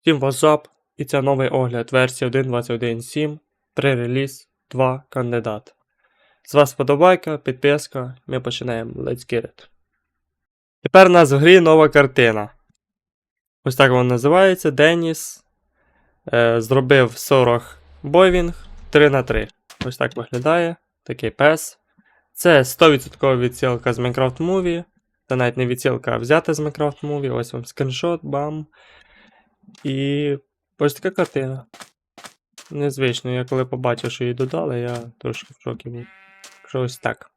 Всім WhatsApp, і це новий огляд версії 1.21.7, пререліз 2 кандидат. З вас подобайка, підписка, ми починаємо. Let's get it. Тепер у нас в грі нова картина. Ось так вона називається. Деніс е, зробив 40 бойвінг 3 на 3 Ось так виглядає. Такий пес. Це 100% відсилка з Minecraft Movie. Це навіть не відсилка, а взята з Minecraft Movie. Ось вам скріншот, бам. І ось така картина. Незвично, я коли побачив, що її додали, я трошки в шокі був. Що так.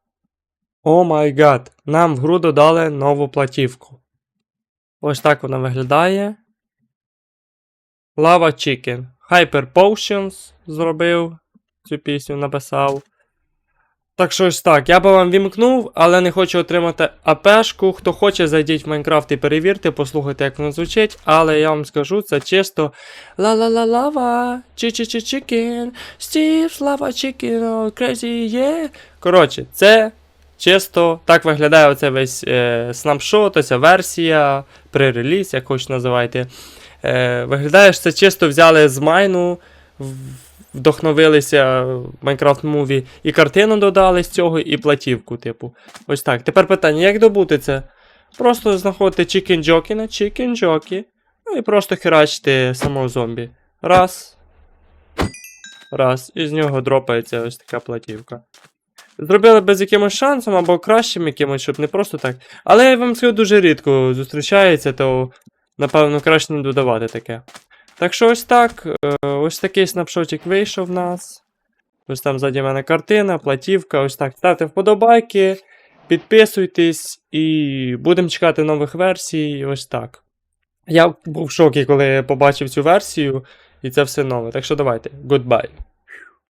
О май гад! Нам в гру додали нову платівку. Ось так вона виглядає. Lava Chicken. Hyper Potions зробив цю пісню, написав. Так що ось так, я би вам вімкнув, але не хочу отримати АПшку. Хто хоче, зайдіть в Майнкрафт і перевірте, послухайте, як воно звучить. Але я вам скажу, це чисто ла-ла-ла-лава, чи-чи-чи-чікен, Стів, лава чікен, crazy, yeah. Коротше, це чисто так виглядає оце весь е, снапшот, оця версія, пререліз, як хоч називайте. Е, виглядає, що це чисто взяли з майну, вдохновилися Minecraft Movie, і картину додали з цього, і платівку, типу. Ось так. Тепер питання, як добути це? Просто знаходите Chicken Jockey на Chicken Jockey, ну і просто херачите самого зомбі. Раз. Раз. І з нього дропається ось така платівка. Зробили би з якимось шансом або кращим якимось, щоб не просто так. Але я вам скажу, дуже рідко зустрічається, то напевно краще не додавати таке. Так що ось так. е, Ось такий снапшотик вийшов в нас. Ось там ззаді мене картина, платівка, ось так. Ставте вподобайки, підписуйтесь і будемо чекати нових версій. Ось так. Я був в шокі, коли побачив цю версію, і це все нове. Так що давайте, goodbye.